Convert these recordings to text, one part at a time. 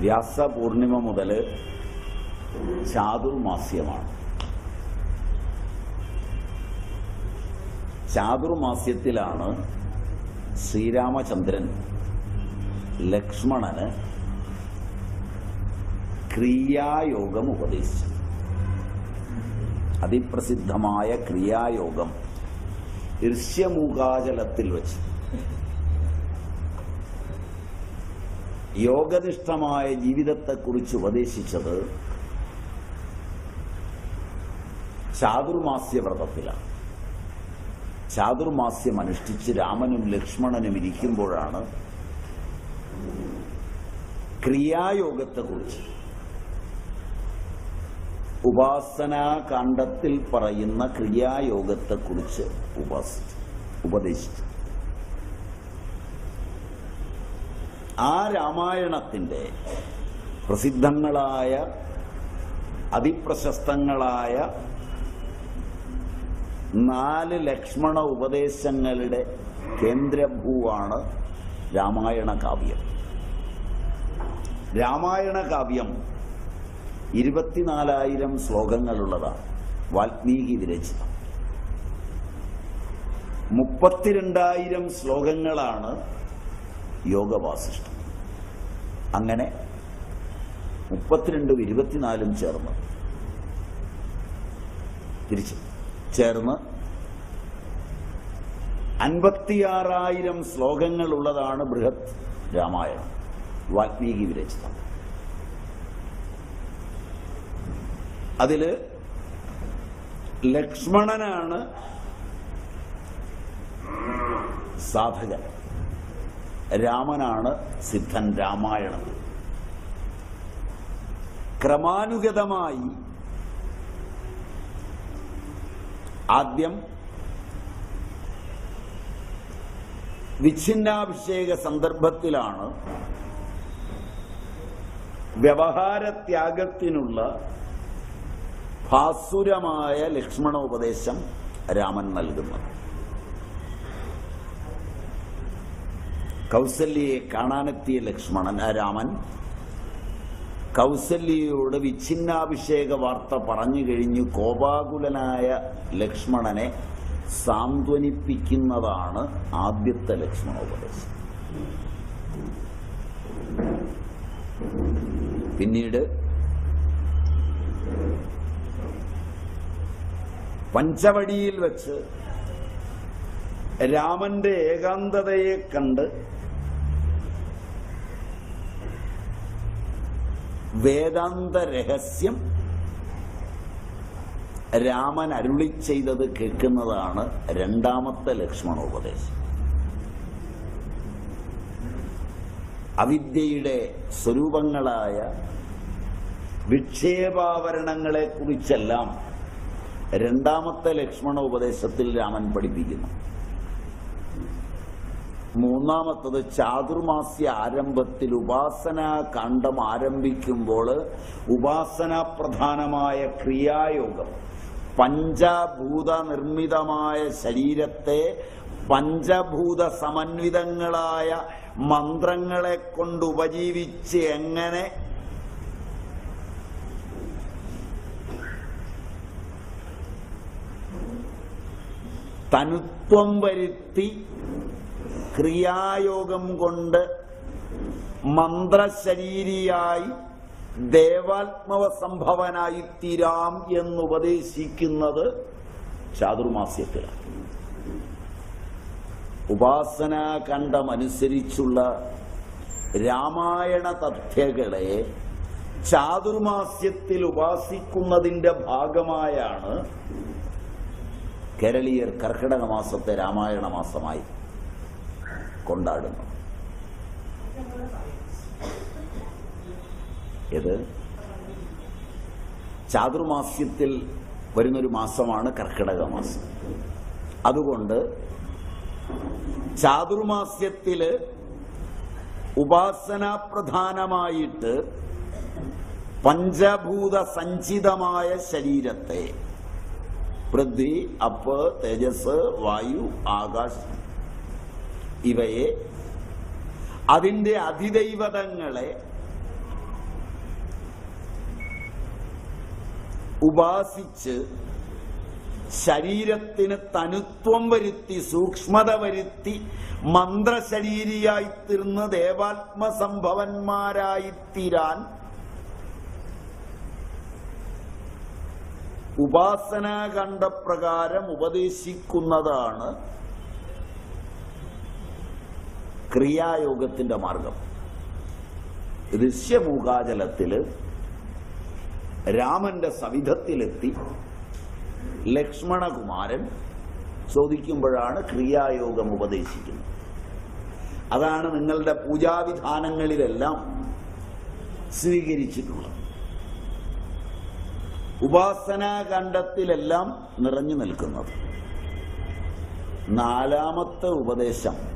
വ്യാസപൂർണിമ മുതൽ ചാതുർമാസ്യമാണ്. ചാതുർമാസ്യത്തിലാണ് ശ്രീരാമചന്ദ്രൻ ലക്ഷ്മണന് ക്രിയായോഗം ഉപദേശിച്ചത്. അതിപ്രസിദ്ധമായ ക്രിയായോഗം ഋഷ്യമൂകാചലത്തിൽ വെച്ച്. യോഗനിഷ്ഠമായ ജീവിതത്തെക്കുറിച്ച് ഉപദേശിച്ചത് ചാതുർമാസ്യ വ്രതത്തിലാണ് ചാതുർമാസ്യം അനുഷ്ഠിച്ച് രാമനും ലക്ഷ്മണനും ഇരിക്കുമ്പോഴാണ് ക്രിയായോഗത്തെക്കുറിച്ച് ഉപാസനാകാന്ഡത്തിൽ പറയുന്ന ക്രിയായോഗത്തെക്കുറിച്ച് ഉപാസിച്ചു ഉപദേശിച്ചു ആ രാമായണത്തിന്റെ പ്രസിദ്ധങ്ങളായ അതിപ്രശസ്തങ്ങളായ നാല് ലക്ഷ്മണ ഉപദേശങ്ങളുടെ കേന്ദ്രഭൂവാണ് രാമായണ കാവ്യം. രാമായണ കാവ്യം ഇരുപത്തിനാലായിരം ശ്ലോകങ്ങളുള്ളതാണ്. വാൽമീകി വിരചിതം മുപ്പത്തിരണ്ടായിരം ശ്ലോകങ്ങളാണ് യോഗവാസിഷ്ടം അങ്ങനെ മുപ്പത്തിരണ്ടും ഇരുപത്തിനാലും ചേർന്ന്. തിരിച്ച്. ചേർന്ന് അൻപത്തിയാറായിരം ശ്ലോകങ്ങൾ ഉള്ളതാണ് ബൃഹത് രാമായണം. വാൽമീകി വിരചിതം. അതിൽ ലക്ഷ്മണനാണ് സാധകൻ. രാമനാണ് സിദ്ധൻ രാമായണം. ക്രമാനുഗതമായി ആദ്യം വിച്ഛിന്നാഭിഷേക സന്ദർഭത്തിലാണ് വ്യവഹാരത്യാഗത്തിനുള്ള ഭാസുരമായ ലക്ഷ്മണോപദേശം രാമൻ നൽകുന്നത്. കൗസല്യയെ കാണാനെത്തിയ ലക്ഷ്മണൻ രാമൻ കൗസല്യയോട് വിച്ഛിന്നാഭിഷേക വാർത്ത പറഞ്ഞു കഴിഞ്ഞു. കോപാകുലനായ ലക്ഷ്മണനെ സാന്ത്വനിപ്പിക്കുന്നതാണ് ആദ്യത്തെ ലക്ഷ്മണോപദേശം പിന്നീട് പഞ്ചവടിയിൽ വെച്ച് രാമന്റെ ഏകാന്തതയെ കണ്ട് വേദാന്ത രഹസ്യം രാമൻ അരുളി ചെയ്തത് കേൾക്കുന്നതാണ് രണ്ടാമത്തെ ലക്ഷ്മണോപദേശം. അവിദ്യയുടെ സ്വരൂപങ്ങളായ വിക്ഷേപാവരണങ്ങളെ കുറിച്ചെല്ലാം രണ്ടാമത്തെ ലക്ഷ്മണ ഉപദേശത്തിൽ രാമൻ പഠിപ്പിക്കുന്നു. മൂന്നാമത്തത് ചാതുർമാസ്യ ആരംഭത്തിൽ ഉപാസനാ കാണ്ഡം ആരംഭിക്കുമ്പോൾ ഉപാസനാ പ്രധാനമായ ക്രിയായോഗം. പഞ്ചഭൂത നിർമ്മിതമായ ശരീരത്തെ പഞ്ചഭൂത സമന്വിതങ്ങളായ മന്ത്രങ്ങളെ കൊണ്ട് ഉപജീവിച്ച് എങ്ങനെ തനുത്വം വരുത്തി ക്രിയായോഗം കൊണ്ട് മന്ത്രശരീരിയായി ദേവാത്മവ സംഭവനായി തീരാം എന്നുപദേശിക്കുന്നത് ചാതുർമാസ്യത്തിലാണ്. ഉപാസനാകണ്ഠമനുസരിച്ചുള്ള രാമായണ തഥ്യകളെ ചാതുർമാസ്യത്തിൽ ഉപാസിക്കുന്നതിന്റെ ഭാഗമായാണ് കേരളീയർ കർക്കിടക മാസത്തെ രാമായണ മാസമായി കൊണ്ടാടുന്നു. ഇത് ചാതുർമാസ്യത്തിൽ വരുന്നൊരു മാസമാണ് കർക്കിടക മാസം. അതുകൊണ്ട് ചാതുർമാസ്യത്തിൽ ഉപാസനാപ്രധാനമായിട്ട് പഞ്ചഭൂത സഞ്ചിതമായ ശരീരത്തെ പൃഥ്വി അപ്പ് തേജസ് വായു ആകാശം ഇവയെ അതിന്റെ അതിദൈവതങ്ങളെ ഉപാസിച്ച് ശരീരത്തിന് തനുത്വം വരുത്തി സൂക്ഷ്മത വരുത്തി മന്ത്രശരീരിയായിത്തീർന്ന് ദേവാത്മസംഭവന്മാരായിത്തീരാൻ ഉപാസനാകണ്ഡപ്രകാരം ഉപദേശിക്കുന്നതാണ് ക്രിയായോഗത്തിന്റെ മാർഗം. ദൃശ്യമൂകാചലത്തിൽ രാമന്റെ സവിധത്തിലെത്തി ലക്ഷ്മണകുമാരൻ ചോദിക്കുമ്പോഴാണ് ക്രിയായോഗം ഉപദേശിക്കുന്നത്. അതാണ് നിങ്ങളുടെ പൂജാവിധാനങ്ങളിലെല്ലാം സ്വീകരിച്ചിട്ടുള്ളത്. ഉപാസനാകണ്ഡത്തിലെല്ലാം നിറഞ്ഞു നിൽക്കുന്നത്. നാലാമത്തെ ഉപദേശം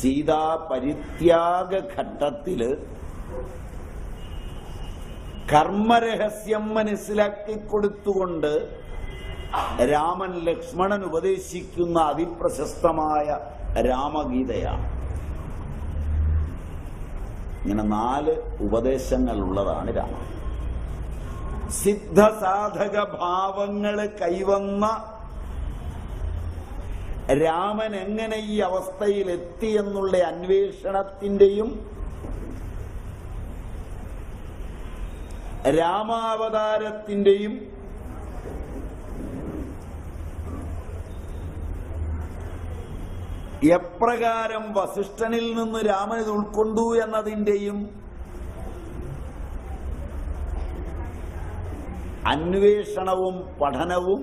സീതാ പരിത്യാഗ ഘട്ടത്തിൽ കർമ്മരഹസ്യം മനസ്സിലാക്കി കൊടുത്തുകൊണ്ട് രാമൻ ലക്ഷ്മണൻ ഉപദേശിക്കുന്ന അതിപ്രശസ്തമായ രാമഗീതയാണ്. ഇങ്ങനെ നാല് ഉപദേശങ്ങൾ ഉള്ളതാണ് രാമൻ. സിദ്ധസാധക ഭാവങ്ങൾ കൈവന്ന രാമൻ എങ്ങനെ ഈ അവസ്ഥയിൽ എത്തി എന്നുള്ള അന്വേഷണത്തിന്റെയും രാമാവതാരത്തിന്റെയും എപ്രകാരം വസിഷ്ഠനിൽ നിന്ന് രാമൻ ഇത് ഉൾക്കൊണ്ടു എന്നതിന്റെയും അന്വേഷണവും പഠനവും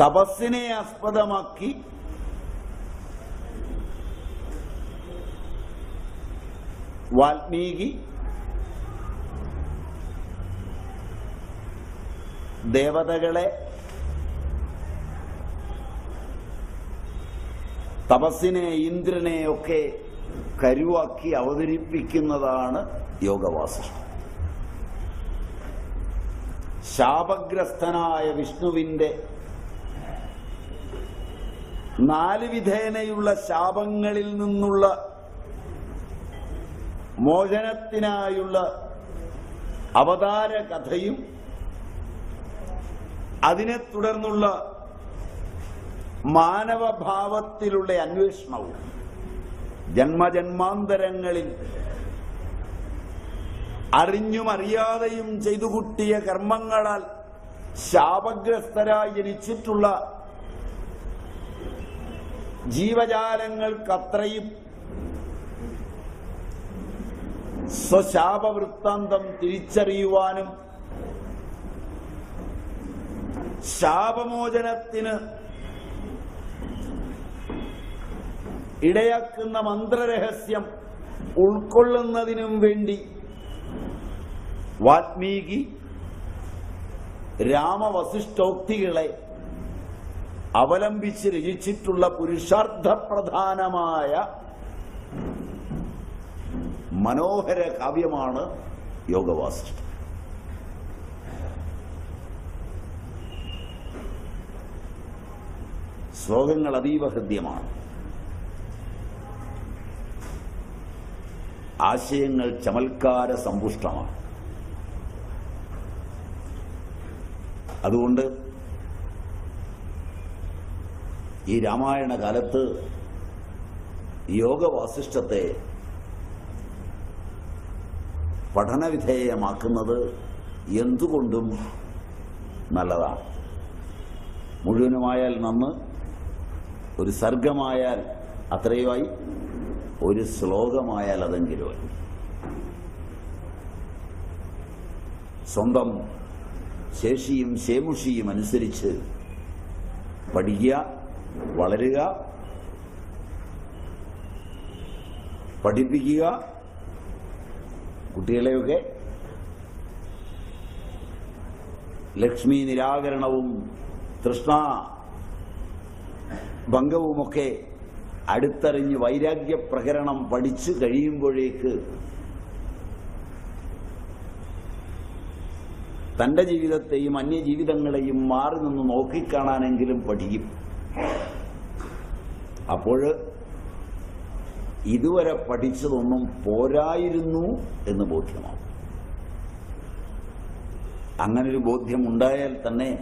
തപസ്സിനെ ആസ്പദമാക്കി വാൽമീകി ദേവതകളെ തപസ്സിനെ ഇന്ദ്രനെ ഒക്കെ കരുവാക്കി അവതരിപ്പിക്കുന്നതാണ് യോഗവാസിഷ്ഠം ശാപഗ്രസ്തനായ വിഷ്ണുവിന്റെ നാല് വിധേനയുള്ള ശാപങ്ങളിൽ നിന്നുള്ള മോചനത്തിനായുള്ള അവതാര കഥയും അതിനെ തുടർന്നുള്ള മാനവഭാവത്തിലുള്ള അന്വേഷണവും ജന്മജന്മാന്തരങ്ങളിൽ അറിഞ്ഞും അറിയാതെയും ചെയ്തു കൂട്ടിയ കർമ്മങ്ങളാൽ ശാപഗ്രസ്തരായി ജനിച്ചിട്ടുള്ള ജീവജാലങ്ങൾക്കത്രയും സ്വശാപവൃത്താന്തം തിരിച്ചറിയുവാനും ശാപമോചനത്തിന് ഇടയാക്കുന്ന മന്ത്രരഹസ്യം ഉൾക്കൊള്ളുന്നതിനും വേണ്ടി വാത്മീകി രാമവസിഷ്ഠോക്തികളെ അവലംബിച്ച് രചിച്ചിട്ടുള്ള പുരുഷാർത്ഥപ്രധാനമായ മനോഹര കാവ്യമാണ് യോഗവാസിഷ്ഠം. ശ്ലോകങ്ങൾ അതീവ ഹൃദ്യമാണ്. ആശയങ്ങൾ ചമൽക്കാര സമ്പുഷ്ടമാണ്. അതുകൊണ്ട് ഈ രാമായണ കാലത്ത് യോഗവാസിഷ്ഠത്തെ പഠനവിധേയമാക്കുന്നത് എന്തുകൊണ്ടും നല്ലതാണ്. മുഴുവനുമായാൽ നന്ന് ഒരു സർഗമായാൽ അത്രയുമായി ഒരു ശ്ലോകമായാൽ അതെങ്കിലുമായി. സ്വന്തം ശേഷിയും ശേമുഷിയും അനുസരിച്ച് പഠിക്കുക വളരുക പഠിപ്പിക്കുക കുട്ടികളെയൊക്കെ ലക്ഷ്മി നിരാകരണവും തൃഷ്ണ ഭംഗവുമൊക്കെ അടുത്തറിഞ്ഞ് വൈരാഗ്യ പ്രകരണം പഠിച്ചു കഴിയുമ്പോഴേക്ക് തന്റെ ജീവിതത്തെയും അന്യജീവിതങ്ങളെയും മാറി നിന്ന് നോക്കിക്കാണാനെങ്കിലും പഠിക്കും. അപ്പോൾ ഇതുവരെ പഠിച്ചതൊന്നും പോരായിരുന്നു എന്ന് ബോധ്യമാവും. അങ്ങനൊരു ബോധ്യമുണ്ടായാൽ തന്നെ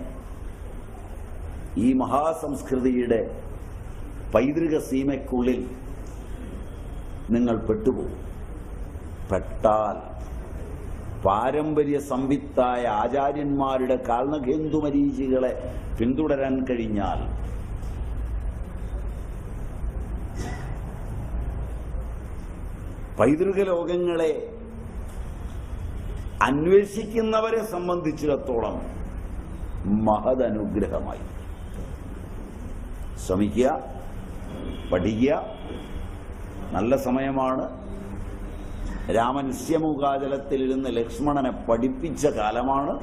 ഈ മഹാസംസ്കൃതിയുടെ പൈതൃക സീമയ്ക്കുള്ളിൽ നിങ്ങൾ പെട്ടുപോകും. പെട്ടാൽ പാരമ്പര്യ സംവിത്തായ ആചാര്യന്മാരുടെ കാൽനഖേന്ദുമരീചികളെ പിന്തുടരാൻ കഴിഞ്ഞാൽ പൈതൃക ലോകങ്ങളെ അന്വേഷിക്കുന്നവരെ സംബന്ധിച്ചിടത്തോളം മഹദനുഗ്രഹമായി. ശ്രമിക്കുക പഠിക്കുക. നല്ല സമയമാണ്. രാമൻ ഇസ്യമുഖാചലത്തിലിരുന്ന് ലക്ഷ്മണനെ പഠിപ്പിച്ച കാലമാണ്.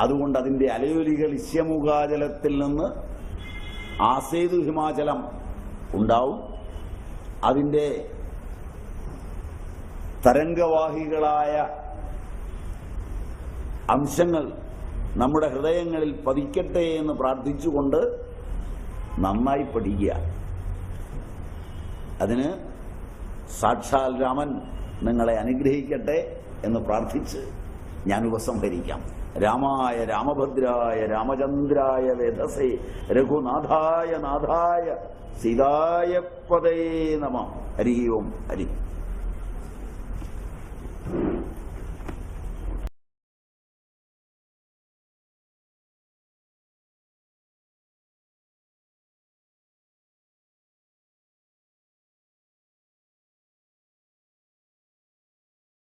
അതുകൊണ്ട് അതിന്റെ അലയൊലികൾ ഇസ്യമുഖാചലത്തിൽ നിന്ന് ആസേതു ഹിമാചലം ഉണ്ടാവും. അതിന്റെ തരംഗവാഹികളായ അംശങ്ങൾ നമ്മുടെ ഹൃദയങ്ങളിൽ പതിക്കട്ടെ എന്ന് പ്രാർത്ഥിച്ചുകൊണ്ട് നന്നായി പഠിക്കുക. അതിന് സാക്ഷാൽ രാമൻ നിങ്ങളെ അനുഗ്രഹിക്കട്ടെ എന്ന് പ്രാർത്ഥിച്ച് ഞാൻ ഉപസംഹരിക്കാം. രാമായ രാമഭദ്രായ രാമചന്ദ്രായ വേദസേ രഘുനാഥായ നാഥായ സീതായ പദേ നമ. ഹരി ഓം ഹരി.